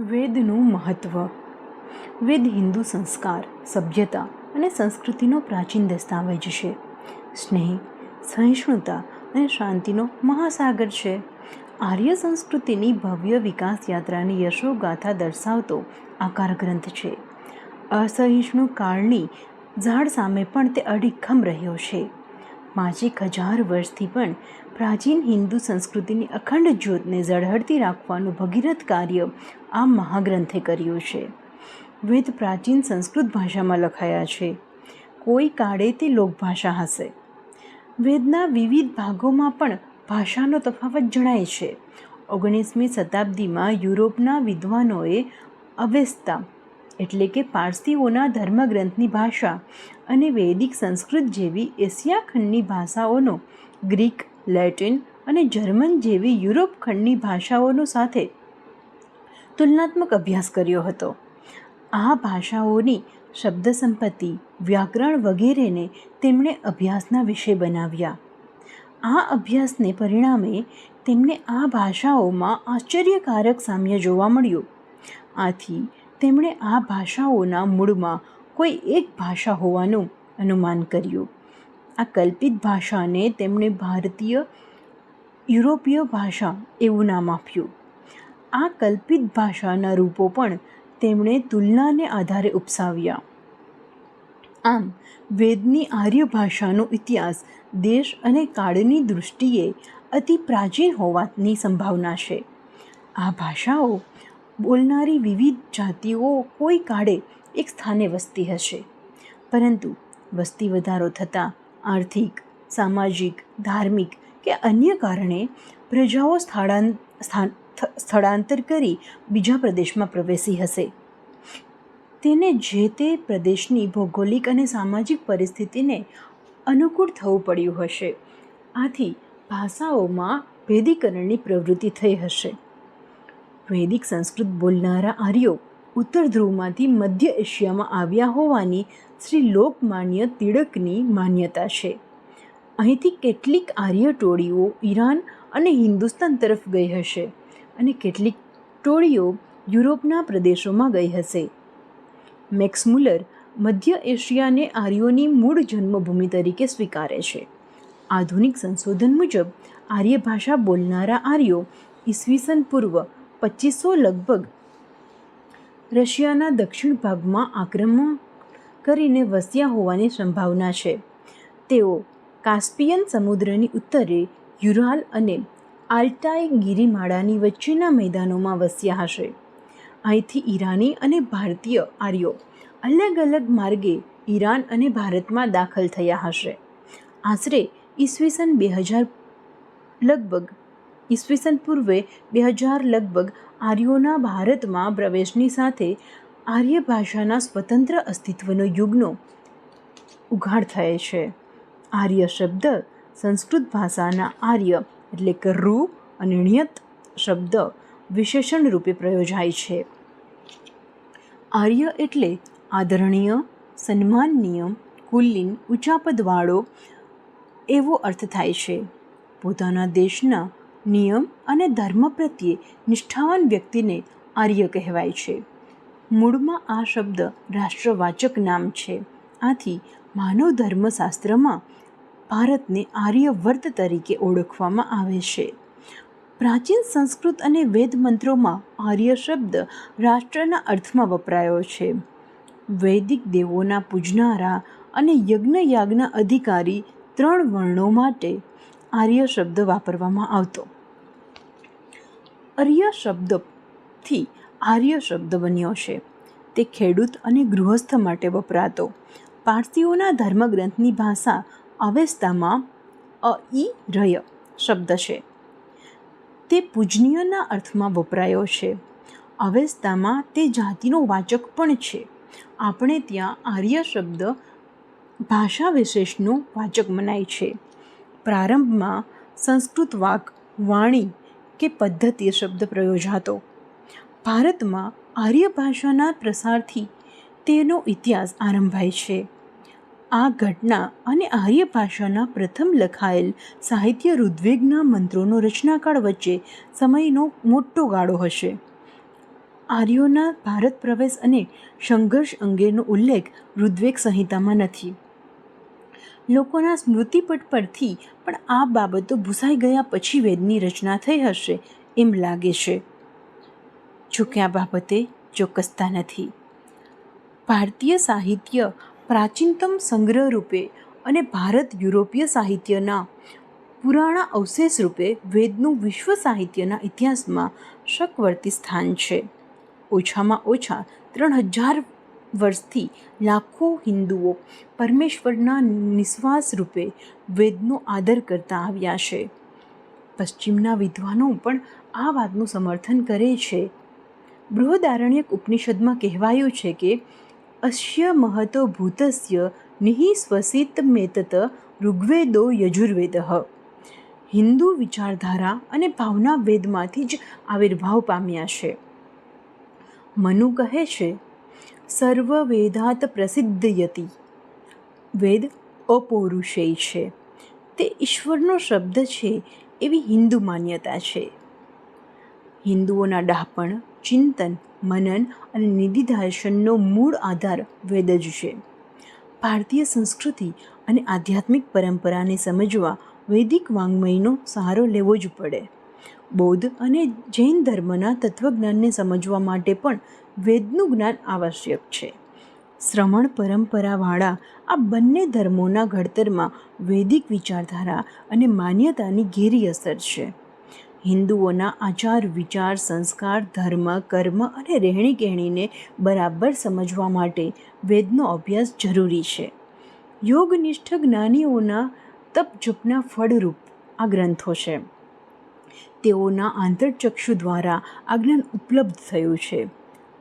વેદનું મહત્ત્વ વેદ હિન્દુ સંસ્કાર, સભ્યતા અને સંસ્કૃતિનો પ્રાચીન દસ્તાવેજ છે. સ્નેહ, સહિષ્ણુતા અને શાંતિનો મહાસાગર છે. આર્ય સંસ્કૃતિની ભવ્ય વિકાસ યાત્રાની યશોગાથા દર્શાવતો આકાર ગ્રંથ છે. અસહિષ્ણુ કાળની ઝાડ સામે પણ તે અડીખમ રહ્યો છે. પાંચેક હજાર વર્ષથી પણ પ્રાચીન હિન્દુ સંસ્કૃતિની અખંડ જ્યોતને ઝળહળતી રાખવાનું ભગીરથ કાર્ય આ મહાગ્રંથે કર્યું છે. વેદ પ્રાચીન સંસ્કૃત ભાષામાં લખાયા છે. કોઈ કાળે તે લોકભાષા હશે. વેદના વિવિધ ભાગોમાં પણ ભાષાનો તફાવત જણાય છે. ઓગણીસમી શતાબ્દીમાં યુરોપના વિદ્વાનોએ અવેસ્તા એટલે કે પારસીઓના ધર્મગ્રંથની ભાષા અને વૈદિક સંસ્કૃત જેવી એશિયા ખંડની ભાષાઓનો, ગ્રીક, લેટિન અને જર્મન જેવી યુરોપ ખંડની ભાષાઓનો સાથે તુલનાત્મક અભ્યાસ કર્યો હતો. આ ભાષાઓની શબ્દ સંપત્તિ વ્યાકરણ વગેરેને તેમણે અભ્યાસના વિષય બનાવ્યા. આ અભ્યાસને પરિણામે તેમને આ ભાષાઓમાં આશ્ચર્યકારક સામ્ય જોવા મળ્યું. આથી તેમણે આ ભાષાઓના મૂળમાં કોઈ એક ભાષા હોવાનું અનુમાન કર્યું. આ કલ્પિત ભાષાને તેમણે ભારતીય, યુરોપીય ભાષા એવું નામ આપ્યું. આ કલ્પિત ભાષાના રૂપો પણ તેમણે તુલનાને આધારે ઉપસાવ્યા. આમ, વેદની આર્ય ભાષાનો ઇતિહાસ દેશ અને કાળની દૃષ્ટિએ અતિ પ્રાચીન હોવાની સંભાવના છે. આ ભાષાઓ બોલનારી વિવિધ જાતિઓ કોઈ કાળે એક સ્થાને વસતી હશે. પરંતુ વસ્તી વધારો થતાં આર્થિક, સામાજિક, ધાર્મિક કે અન્ય કારણે પ્રજાઓ સ્થળાં સ્થળાંતર કરી બીજા પ્રદેશમાં પ્રવેશી હશે. તેને જે તે પ્રદેશની ભૌગોલિક અને સામાજિક પરિસ્થિતિને અનુકૂળ થવું પડ્યું હશે. આથી ભાષાઓમાં ભેદીકરણની પ્રવૃત્તિ થઈ હશે. વૈદિક સંસ્કૃત બોલનારા આર્યો ઉત્તર ધ્રુવમાંથી મધ્ય એશિયામાં આવ્યા હોવાની શ્રી લોકમાન્ય તિળકની માન્યતા છે. અહીંથી કેટલીક આર્ય ટોળીઓ ઈરાન અને હિન્દુસ્તાન તરફ ગઈ હશે. અને કેટલીક ટોળીઓ યુરોપના પ્રદેશોમાં ગઈ હશે. મેક્સમુલર મધ્ય એશિયાને આર્યોની મૂળ જન્મભૂમિ તરીકે સ્વીકારે છે. આધુનિક સંશોધન મુજબ આર્ય ભાષા બોલનારા આર્યો ઈસવીસન પૂર્વ પચીસો લગભગ રશિયાના દક્ષિણ ભાગમાં આક્રમણ કરીને વસ્યા હોવાની સંભાવના છે. તેઓ કાસ્પિયન સમુદ્રની ઉત્તરે યુરાલ અને આલ્ટાઈ ગિરિમાળાની વચ્ચેના મેદાનોમાં વસ્યા હશે. અહીંથી ઈરાની અને ભારતીય આર્યો અલગ અલગ માર્ગે ઈરાન અને ભારતમાં દાખલ થયા હશે. આશરે ઈસવીસન બે હજાર લગભગ ઈસવીસન પૂર્વે બે હજાર લગભગ આર્યોના ભારતમાં પ્રવેશની સાથે આર્ય ભાષાના સ્વતંત્ર અસ્તિત્વનો યુગનો ઉઘાડ થયો છે. આર્ય શબ્દ સંસ્કૃત ભાષાના આર્ય એટલે કે રૂ અને ણિયત શબ્દ વિશેષણ રૂપે પ્રયોજાય છે. આર્ય એટલે આદરણીય, સન્માનનીય, કુલીન ઊંચાપદવાળો એવો અર્થ થાય છે. પોતાના દેશના નિયમ અને ધર્મ પ્રત્યે નિષ્ઠાવાન વ્યક્તિને આર્ય કહેવાય છે. મૂળમાં આ શબ્દ રાષ્ટ્રવાચક નામ છે. આથી માનવ ધર્મશાસ્ત્રમાં ભારતને આર્યવર્ત તરીકે ઓળખવામાં આવે છે. પ્રાચીન સંસ્કૃત અને વેદ મંત્રોમાં આર્ય શબ્દ રાષ્ટ્રના અર્થમાં વપરાયો છે. વૈદિક દેવોના પૂજનારા અને યજ્ઞ યાગના અધિકારી ત્રણ વર્ણો માટે આર્ય શબ્દ વાપરવામાં આવતો. આર્ય શબ્દથી આર્ય શબ્દ બન્યો છે. તે ખેડૂત અને ગૃહસ્થ માટે વપરાતો. પારસીઓના ધર્મગ્રંથની ભાષા અવેસ્તામાં અ ઈ રય શબ્દ છે. તે પૂજનીયના અર્થમાં વપરાયો છે. અવેસ્તામાં તે જાતિનો વાચક પણ છે. આપણે ત્યાં આર્ય શબ્દ ભાષા વિશેષનો વાચક મનાય છે. પ્રારંભમાં સંસ્કૃત વાક, વાણી કે પદ્ધતિ શબ્દ પ્રયોજાતો. ભારતમાં આર્ય ભાષાના પ્રસારથી તેનો ઇતિહાસ આરંભાય છે. આ ઘટના અને આર્ય ભાષાના પ્રથમ લખાયેલ સાહિત્ય ઋદ્વેગના મંત્રોનો રચનાકાળ વચ્ચે સમયનો મોટો ગાળો હશે. આર્યોના ભારત પ્રવેશ અને સંઘર્ષ અંગેનો ઉલ્લેખ ઋદ્વેગ સંહિતામાં નથી. લોકોના સ્મૃતિપટ પરથી પણ આ બાબતો ભૂસાઈ ગયા પછી વેદની રચના થઈ હશે એમ લાગે છે. જોકે આ બાબતે ચોક્કસતા નથી. ભારતીય સાહિત્ય પ્રાચીનતમ સંગ્રહ રૂપે અને ભારત યુરોપીય સાહિત્યના પુરાણા અવશેષ રૂપે વેદનું વિશ્વ સાહિત્યના ઇતિહાસમાં શકવર્તી સ્થાન છે. ઓછામાં ઓછા ત્રણ હજાર વર્ષથી લાખો હિન્દુઓ પરમેશ્વરના નિશ્વાસ રૂપે વેદનો આદર કરતા આવ્યા છે. પશ્ચિમના વિદ્વાનો પણ આ વાતનું સમર્થન કરે છે. બૃહદારણ્યક ઉપનિષદમાં કહેવાયું છે કે અસ્ય મહતો ભૂતસ્ય નિહિસ્વસિત મેતત ઋગ્વેદો યજુર્વેદ હિન્દુ વિચારધારા અને ભાવના વેદમાંથી જ આવિર્ભાવ પામ્યા છે। મનુ કહે છે સર્વ વેદાત પ્રસિદ્ધ યતિ વેદ અપૌરુષેય છે। તે ઈશ્વરનો શબ્દ છે એવી હિન્દુ માન્યતા છે। હિન્દુઓના ડહાપણ, ચિંતન મનન અને નિધિધર્શનનો મૂળ આધાર વેદ જ છે. ભારતીય સંસ્કૃતિ અને આધ્યાત્મિક પરંપરાને સમજવા વૈદિક વાङ्મયનો સહારો લેવો જ પડે. બૌદ્ધ અને જૈન ધર્મના તત્વજ્ઞાનને સમજવા માટે પણ વેદનું જ્ઞાન આવશ્યક છે. શ્રમણ પરંપરાવાળા આ બંને ધર્મોના ઘડતરમાં વૈદિક વિચારધારા અને માન્યતાની ઘેરી અસર છે. હિન્દુઓના આચાર, વિચાર, સંસ્કાર, ધર્મ, કર્મ અને રહેણી કહેણીને બરાબર સમજવા માટે વેદનો અભ્યાસ જરૂરી છે. યોગનિષ્ઠ જ્ઞાનીઓના તપ જપના ફળરૂપ આ ગ્રંથો છે. તેઓના આંતરચક્ષુ દ્વારા આ જ્ઞાન ઉપલબ્ધ થયું છે.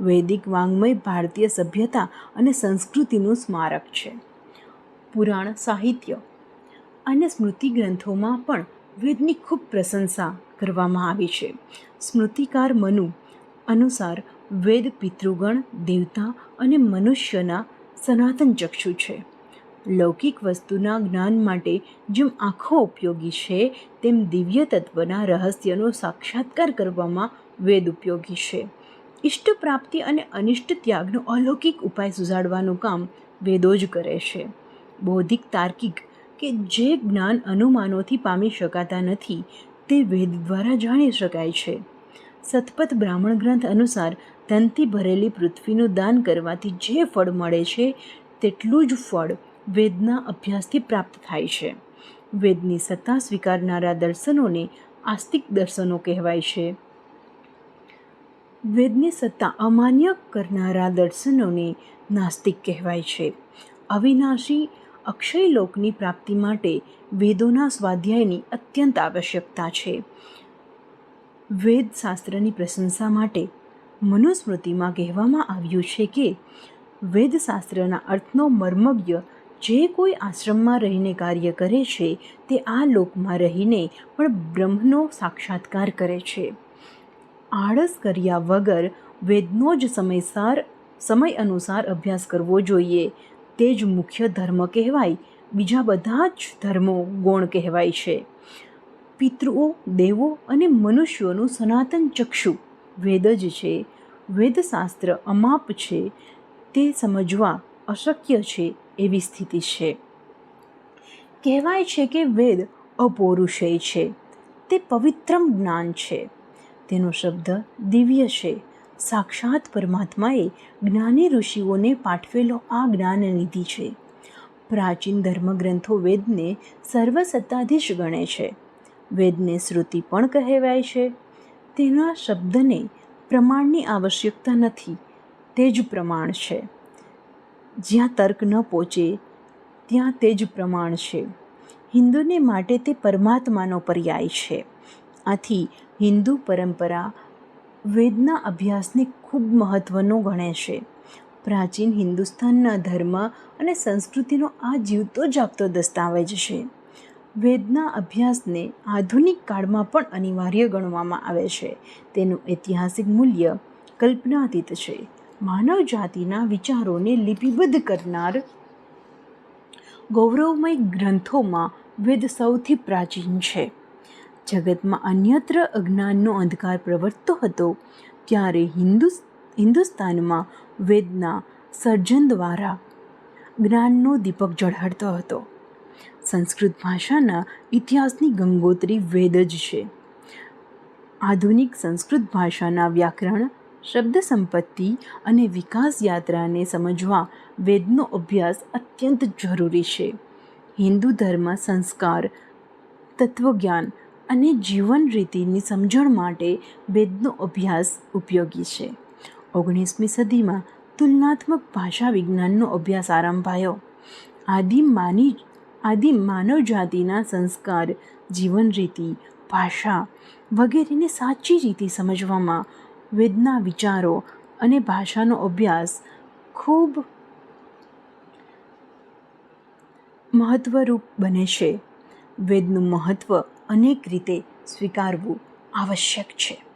વૈદિક વાङ्મય ભારતીય સભ્યતા અને સંસ્કૃતિનું સ્મારક છે. પુરાણ, સાહિત્ય અને સ્મૃતિ ગ્રંથોમાં પણ વેદની ખૂબ પ્રશંસા કરવામાં આવી છે. સ્મૃતિકાર મનુ અનુસાર વેદ પિતૃગણ, દેવતા અને મનુષ્યના સનાતન ચક્ષુ છે. લૌકિક વસ્તુના જ્ઞાન માટે જેમ આંખો ઉપયોગી છે, તેમ દિવ્ય તત્વના રહસ્યનો સાક્ષાત્કાર કરવામાં વેદ ઉપયોગી છે. ઇષ્ટ પ્રાપ્તિ અને અનિષ્ટ ત્યાગનો અલૌકિક ઉપાય સુઝાડવાનું કામ વેદો જ કરે છે. બૌદ્ધિક તાર્કિક કે જે જ્ઞાન અનુમાનોથી પામી શકાતા નથી, તે વેદ દ્વારા જાણી શકાય છે. સતપથ બ્રાહ્મણ ગ્રંથ અનુસાર, ધનથી ભરેલી પૃથ્વીનું દાન કરવાથી જે ફળ મળે છે, તેટલું જ ફળ વેદના અભ્યાસથી પ્રાપ્ત થાય છે. વેદની સત્તા સ્વીકારનારા દર્શનોને આસ્તિક દર્શનો કહેવાય છે. વેદની સત્તા અમાન્ય કરનારા દર્શનોને નાસ્તિક કહેવાય છે. અવિનાશી અક્ષય લોકની પ્રાપ્તિ માટે વેદોના સ્વાધ્યાયની અત્યંત આવશ્યકતા છે. વેદશાસ્ત્રની પ્રશંસા માટે મનુસ્મૃતિમાં કહેવામાં આવ્યું છે કે, વેદશાસ્ત્રના અર્થનો મર્મજ્ઞ જે કોઈ આશ્રમમાં રહીને કાર્ય કરે છે, તે આ લોકમાં રહીને પણ બ્રહ્મનો સાક્ષાત્કાર કરે છે. આળસ કર્યા વગર વેદનો જ સમયસાર, સમય અનુસાર અભ્યાસ કરવો જોઈએ. તે જ મુખ્ય ધર્મ કહેવાય. બીજા બધા જ ધર્મો ગૌણ કહેવાય છે. પિતૃઓ, દેવો અને મનુષ્યોનું સનાતન ચક્ષુ વેદ જ છે. વેદશાસ્ત્ર અમાપ છે. તે સમજવા અશક્ય છે એવી સ્થિતિ છે. કહેવાય છે કે વેદ અપૌરુષેય છે. તે પવિત્રમ જ્ઞાન છે. તેનો શબ્દ દિવ્ય છે. સાક્ષાત પરમાત્માએ જ્ઞાની ઋષિઓને પાઠવેલો આ જ્ઞાનનિધિ છે. પ્રાચીન ધર્મગ્રંથો વેદને સર્વસત્તાધીશ ગણે છે. વેદને શ્રુતિ પણ કહેવાય છે. તેના શબ્દને પ્રમાણની આવશ્યકતા નથી, તે જ પ્રમાણ છે. જ્યાં તર્ક ન પહોંચે, ત્યાં તે જ પ્રમાણ છે. હિન્દુને માટે તે પરમાત્માનો પર્યાય છે. આથી હિન્દુ પરંપરા વેદના અભ્યાસને ખૂબ મહત્ત્વનો ગણે છે. પ્રાચીન હિન્દુસ્તાનના ધર્મ અને સંસ્કૃતિનો આ જીવતો જાગતો દસ્તાવેજ છે. વેદના અભ્યાસને આધુનિક કાળમાં પણ અનિવાર્ય ગણવામાં આવે છે. તેનું ઐતિહાસિક મૂલ્ય કલ્પનાતીત છે. માનવ જાતિના વિચારોને લિપિબદ્ધ કરનાર ગૌરવમય ગ્રંથોમાં વેદ સૌથી પ્રાચીન છે. જગતમાં અન્યત્ર અજ્ઞાનનો અંધકાર પ્રવર્તતો હતો, ત્યારે હિન્દુ હિન્દુસ્તાનમાં વેદના સર્જન દ્વારા જ્ઞાનનો દીપક ઝળહળતો હતો. સંસ્કૃત ભાષાના ઇતિહાસની ગંગોત્રી વેદ જ છે. આધુનિક સંસ્કૃત ભાષાના વ્યાકરણ, શબ્દ સંપત્તિ અને વિકાસ યાત્રાને સમજવા વેદનો અભ્યાસ અત્યંત જરૂરી છે. હિન્દુ ધર્મ સંસ્કાર, તત્વજ્ઞાન અને જીવન રીતિની સમજણ માટે વેદનો અભ્યાસ ઉપયોગી છે. ઓગણીસમી સદીમાં તુલનાત્મક ભાષા વિજ્ઞાનનો અભ્યાસ આરંભાયો. આદિમ માની આદિમ માનવ જાતિના સંસ્કાર જીવન રીતિ ભાષા વગેરેને સાચી રીતે સમજવામાં વેદના વિચારો અને ભાષાનો અભ્યાસ ખૂબ મહત્વરૂપ બને છે. વેદનું મહત્ત્વ અનેક રીતે સ્વીકારવું આવશ્યક છે.